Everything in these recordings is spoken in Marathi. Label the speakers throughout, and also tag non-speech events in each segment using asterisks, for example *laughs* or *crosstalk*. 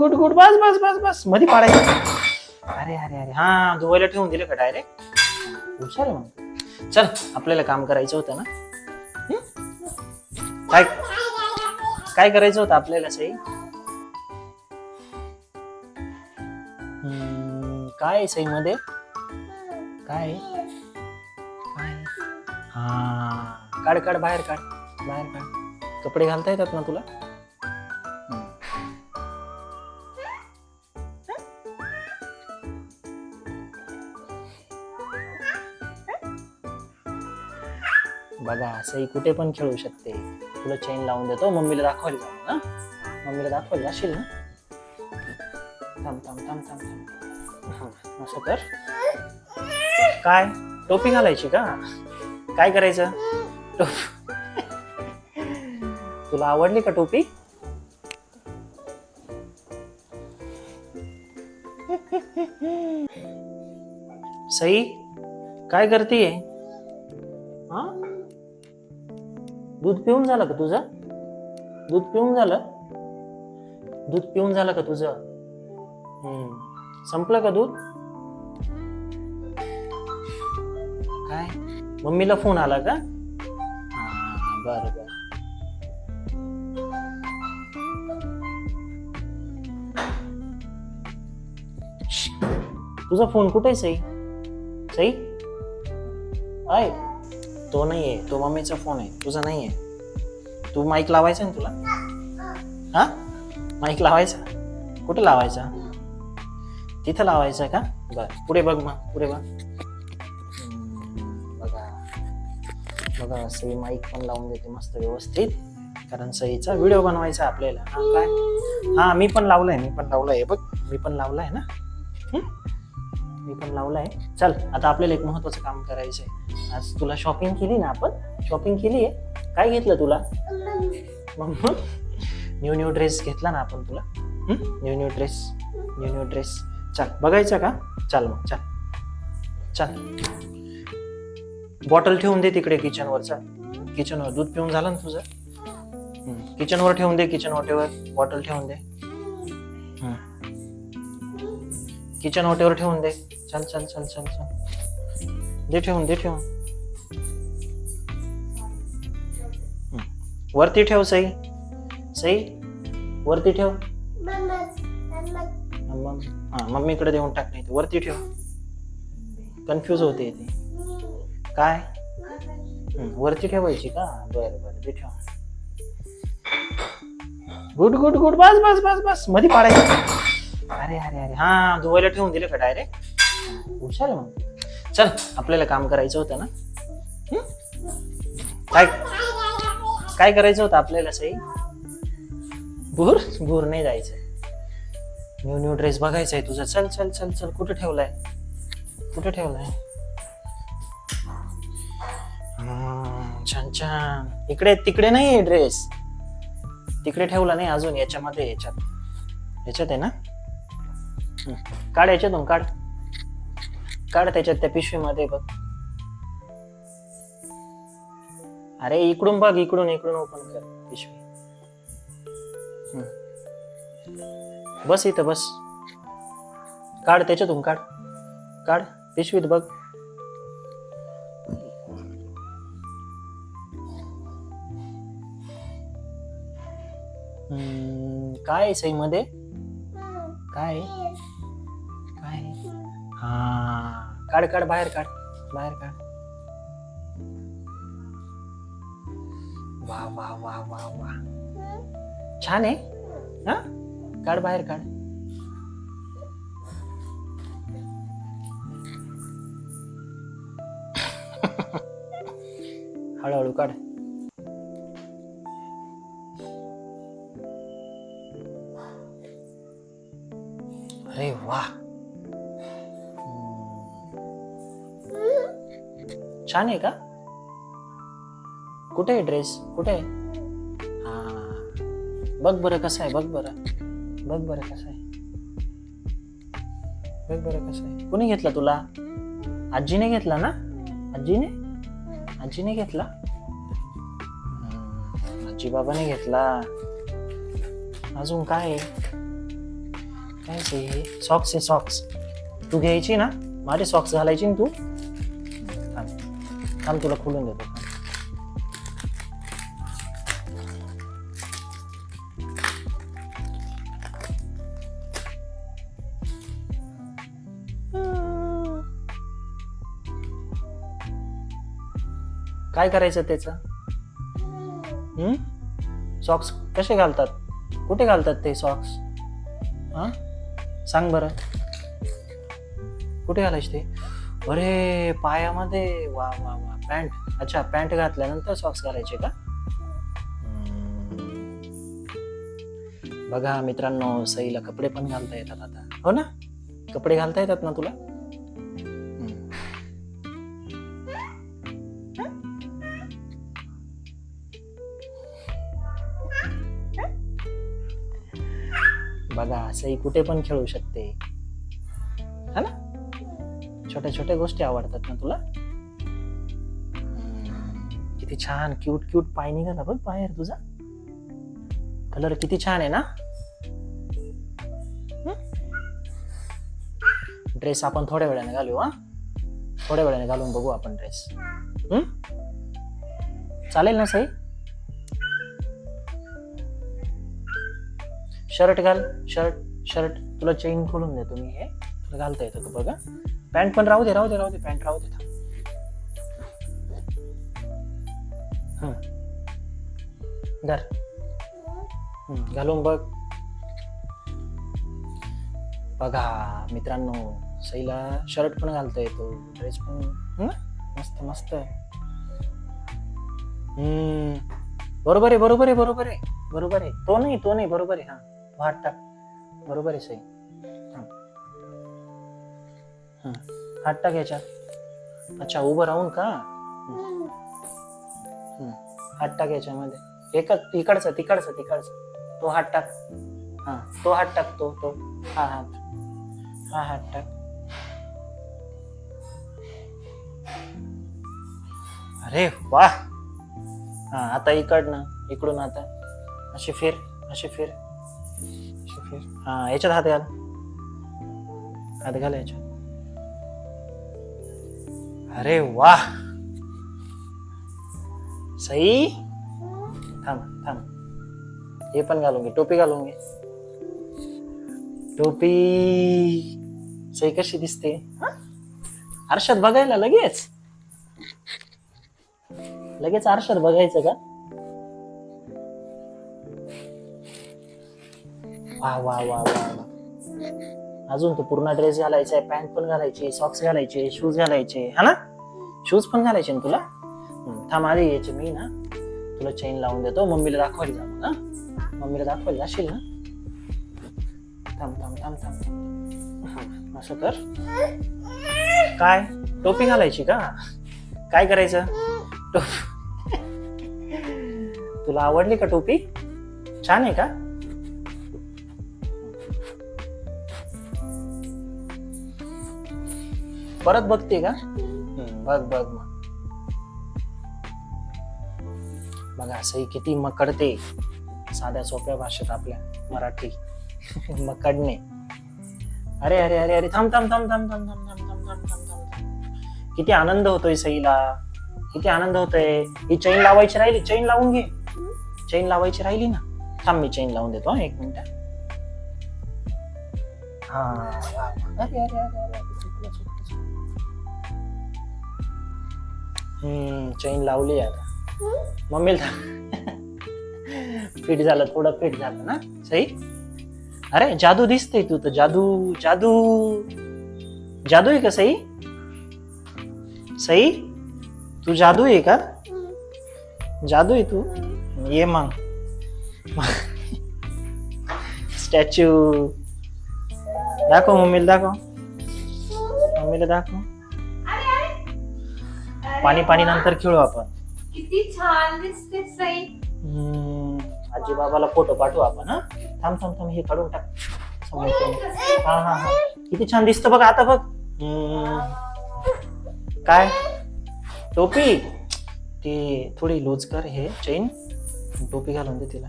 Speaker 1: गुड गुड बस बस बस बस. मध्ये पाडायचं. अरे अरे अरे. हा धुवायला ठेवून दिलं का डायरेक्ट हुशार आहे मग. चल आपल्याला काम करायचं होतं ना? काय काय करायचं होतं आपल्याला सई? काय आहे सई मध्ये काय? आहे? काय? हा काढ काढ बाहेर काढ बाहेर काढ. कपडे घालता येतात ना तुला? बघा सई कुठे पण खेळू शकते. तुला चेन लावून देतो मम्मीला दाखवायला जाऊ ना मम्मीला दाखवायला जाशील ना? थांब थांब थांब थांब थांब. असं कर. काय? टोपी घालायची का? काय करायचं? टोप तुला आवडली का टोपी? सई काय करतीये? दूध पिऊन झालं का तुझं? दूध पिऊन झालं? दूध पिऊन झालं का तुझं? हम्म. संपलं का दूध? काय? मम्मीला फोन आला का? हा बर बर. तुझा फोन कुठे आहे सई? सई? आहे तो नाही आहे तो मम्मीचा फोन आहे तुझा नाही आहे तू माईक लावायचा ना तुला? हा? माईक लावायचा? कुठे लावायचा? तिथं लावायचा का? बर पुढे बघ मग पुढे बघ. बघा. बघा सई माईक पण लावून देते मस्त व्यवस्थित. कारण सईचा व्हिडिओ बनवायचा आपल्याला. हा काय? हा मी पण लावलाय मी पण लावलाय. बघ मी पण लावलाय ना? हम्म? मी पण लावलाय. चल आता आपल्याला एक महत्वाचं काम करायचंय. आज तुला शॉपिंग केली ना आपण? शॉपिंग केली आहे काय घेतलं तुला? मग न्यू न्यू ड्रेस घेतला ना आपण तुला. New new dress. New new dress. चल बघायचं का? चल मग चल. चल. बॉटल ठेवून दे तिकडे किचनवर चल किचनवर दूध पिऊन झालं ना तुझं? किचनवर ठेवून दे किचन वाटेवर बॉटल ठेवून दे. किचन वाटेवर ठेवून दे. चल चल चल चल चल. दे ठेवून दे ठेवून वरती ठेव सई. सई वरती ठेव. मग हा मम्मीकडे देऊन टाक नाही वरती ठेव. कन्फ्यूज होते ते. काय? वरती ठेवायची का? बरं बरं ते ठेव. Good good good. बस बस बस बस. मध्ये पाडायचं. अरे अरे अरे. हा धुवायला ठेवून दिलं का डायरेक्ट? हुशार आहे मग चल आपल्याला काम करायचं होतं ना? काय? काय करायचं होतं आपल्याला सई? भूर? भूर नाही जायचं न्यू न्यू ड्रेस बघायचा आहे तुझा. चल चल चल चल. कुठे ठेवलाय? कुठे ठेवलाय? छान छान. इकडे तिकडे नाही आहे ड्रेस. तिकडे ठेवला नाही अजून याच्यामध्ये याच्यात. याच्यात आहे ना? काढ याच्यातून काढ. काढ त्याच्यात त्या पिशवीमध्ये बघ. अरे इकडून बघ इकडून इकडून ओपन कर पिशवी. बस इथं बस. काढ त्याच्यातून काढ. काढ पिशवीत बघ. काय सई मध्ये काय आहे? काय? आहे? हा. काढ काढ बाहेर काढ. बाहेर काढ. वा वा वा वा वा. छान आहे. हा? काढ बाहेर काढ. हळूहळू काढ. छान आहे का? कुठे आहे ड्रेस कुठे आहे? हा. बघ बरं कसं आहे बघ बरं. बघ बरं कसं आहे. बघ बरं कसं आहे. कोणी घेतला तुला? आजीने घेतला ना? आजीने? आजीने घेतला? आजी बाबाने घेतला. अजून काय आहे? काय सॉक्स आहे सॉक्स तू घ्यायची ना? माझे सॉक्स घालायची ना तू? थांब तुला खोलून देतो. काय करायचं त्याचं? हम्म सॉक्स कसे घालतात? कुठे घालतात ते सॉक्स हा? सांग बरं. कुठे घालायचे ते? अरे पायामध्ये. वा वा वा. पॅन्ट अच्छा पॅन्ट घातल्यानंतर सॉक्स घालायचे का? बघा मित्रांनो सईला कपडे पण घालता येतात आता. हो ना? कपडे घालता येतात ना तुला? बघा सई कुठे पण खेळू शकते. है ना? छोट्या छोट्या गोष्टी आवडतात ना तुला? किती छान क्यूट क्यूट पाय निघाला बघ बाहेर तुझा. कलर किती छान आहे ना? ड्रेस आपण थोड्या वेळाने घालू हा? थोड्या वेळाने घालून बघू आपण ड्रेस चालेल ना सई? शर्ट घाल शर्ट शर्ट तुला चेन खोलून देतो मी हे. तुला घालता येतं का बघा पॅन्ट पण राहू दे राहू दे राहू दे पॅन्ट राहू दे धर. घालून बघ. बघा मित्रांनो सईला शर्ट पण घालता येतो ड्रेस पण मस्त मस्त. हम्म बरोबर आहे बरोबर आहे बरोबर आहे. बरोबर आहे. तो नाही तो नाही बरोबर आहे. हा तो हात टाक. बरोबर आहे सई. थांब. हात टाक याच्यात. अच्छा उभं राहून का? हं. हात टाक याच्यामध्ये. एकच तिकडचं तिकडचं तिकडचं. तो हात टाक. हा तो हात टाकतो तो हा हात हा हात टाक. अरे वा. हा आता इकडनं इकडून आता. अशी फिर अशी फिर. अशी फिर. हा याच्यात हात घाल. हात घाल याच्यात. अरे वा. सई? थांब थांब. हे पण घालून घे टोपी घालून घे. टोपी सई कशी दिसते? हा? आरशात बघायला लगेच? लगेच आरशात बघायचं का? वा वा वा वा अजून तो पूर्ण ड्रेस घालायचा आहे पॅन्ट पण घालायची सॉक्स घालायचे शूज घालायचे. हा ना? शूज पण घालायचे ना तुला? थांब आधी यायचे मी ना तुला चेन लावून देतो. मम्मीला दाखवायला जा मग, हा? मम्मीला दाखवायला जाशील ना? थांब थांब थांब थांब. थांब. हा, असं कर. काय? टोपी घालायची का? काय करायचं? तुला आवडली का टोपी? छान आहे का? परत बघते का? हम्म, बघ बघ मग बघा सई किती मकडते साध्या सोप्या भाषेत आपल्या मराठी मकडणे अरे अरे अरे अरे थांब थांब थांब थांब थांब थांब थांब थांब थांब थांब थांब किती आनंद होतोय सईला किती आनंद होतोय ही चैन लावायची राहिली चैन लावून घे चैन लावायची राहिली ना थांब मी चैन लावून देतो हा, एक मिनिट हा अरे अरे अरे अरे हम्म चैन लावली आता मम्मीला फिट झालं थोडं फिट झालं ना? सई? अरे जादू दिसते तू तर. जादू जादू. जादू आहे का सई? सई तू जादू आहे का? जादू आहे तू? ये मग. स्टॅच्यू. दाखव मम्मीला दाखव. मम्मीला दाखव. पाणी पाणी नंतर खेळू आपण.
Speaker 2: किती छान दिसते सई.
Speaker 1: आजी बाबाला फोटो पाठवू आपण हा? थांब थांब थांब हे काढून टाक. हा हा हा. किती छान दिसतं बघ आता बघ. हम्म, काय? टोपी? ते थोडी लूज कर हे चेन टोपी घालून दे तिला.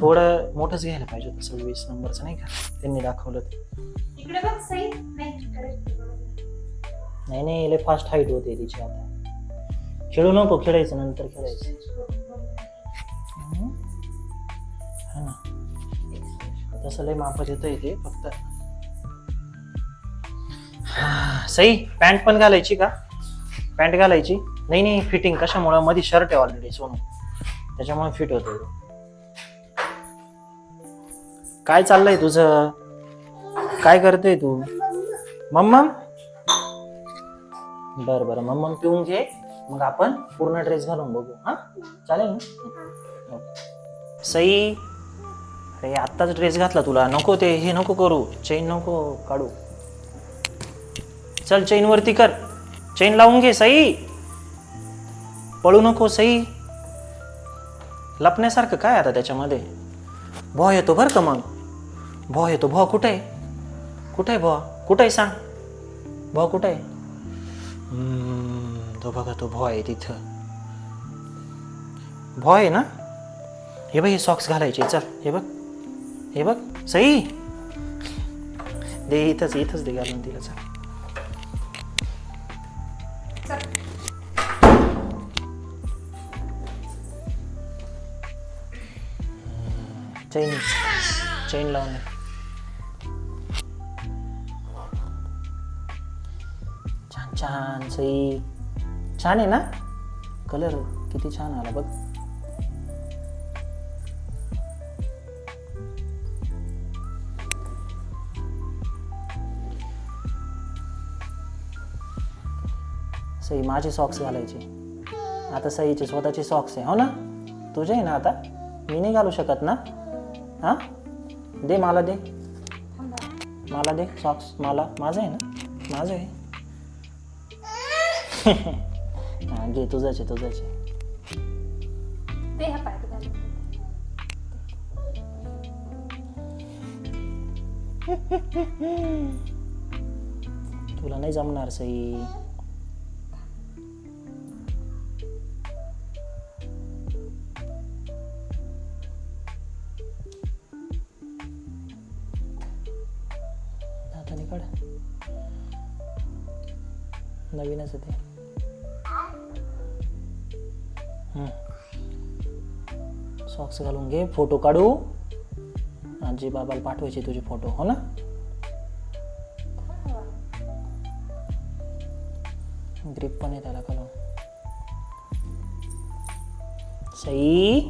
Speaker 1: थोडं मोठंच घ्यायला पाहिजे होतं सव्वीस नंबरचं नाही का? त्यांनी दाखवलं ते.
Speaker 2: इकडे बघ सई. नाही इकडे.
Speaker 1: नाही नाही लय फास्ट हाईट होते तिची आता. खेळू नको खेळायचं नंतर खेळायचं. हा ना. तसं लय मापत येतं ते फक्त. हा, सई पॅन्ट पण घालायची का? पॅन्ट घालायची? नाही नाही फिटिंग कशामुळं? मध्ये शर्ट आहे ऑलरेडी सोनू. त्याच्यामुळे फिट होतो काय चाललंय तुझं? काय करते तू? मम्मम? बर बर मम्मम पिऊन घे. मग आपण पूर्ण ड्रेस घालून बघू हा? चालेल ना. सई अरे आत्ताच ड्रेस घातला तुला. नको ते हे नको करू. चेन नको काढू. चल चेन वरती कर. चेन लावून घे सई. पळू नको सई. लपण्यासारखं काय आता त्याच्यामध्ये? भॉ येतो बरं का मग? भॉ येतो. भॉ कुठे आहे? कुठे आहे भॉ कुठे आहे सांग? भॉ कुठे आहे? तो बघा तो भॉ आहे तिथं. भॉ आहे ना? हे बघ हे सॉक्स घालायचे. चल हे बघ. हे बघ सई. दे इथंच इथंच दे घालून तिला चल. चैन चैन लावून. छान छान सई. छान आहे ना? कलर किती छान आला बघ. सई माझे सॉक्स घालायचे. आता सईचे स्वतःचे सॉक्स आहे. हो ना? तुझे आहे ना आता? मी नाही घालू शकत ना? हां? दे मला दे. मला दे सॉक्स मला. माझं आहे ना? माझं आहे. *laughs* हां घे तुझंच आहे तुझंच आहे
Speaker 2: ते ह्या पायात घालून दे.
Speaker 1: तुला नाही जमणार सई सॉक्स घालून घे फ़ोटो काढू. आजी बाबाला पाठवायचे तुझे फ़ोटो हो ना? ग्रिप पण आहे त्याला कलम सई.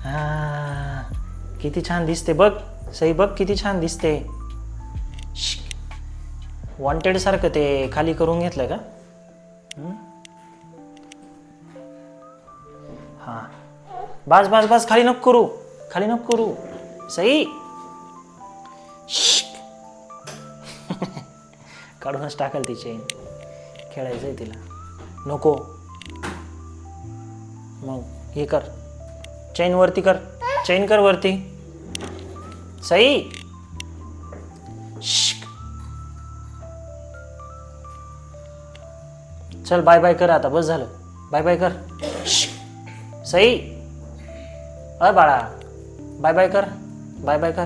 Speaker 1: हा, किती छान दिसते बघ. सई, बघ किती छान दिसते. वॉन्टेड सारखं ते खाली करून घेतलं का? हा। बस बस बस खाली नको करू खाली नको करू। सई काढूनच टाकाल ती चेन खेळायचं आहे तिला. नको. मग हे कर. चेन वरती कर. चेन कर वरती. सई चल बाय बाय कर आता बस झालं. बाय बाय कर. सई. अय बाळा. बाय बाय कर. बाय बाय कर.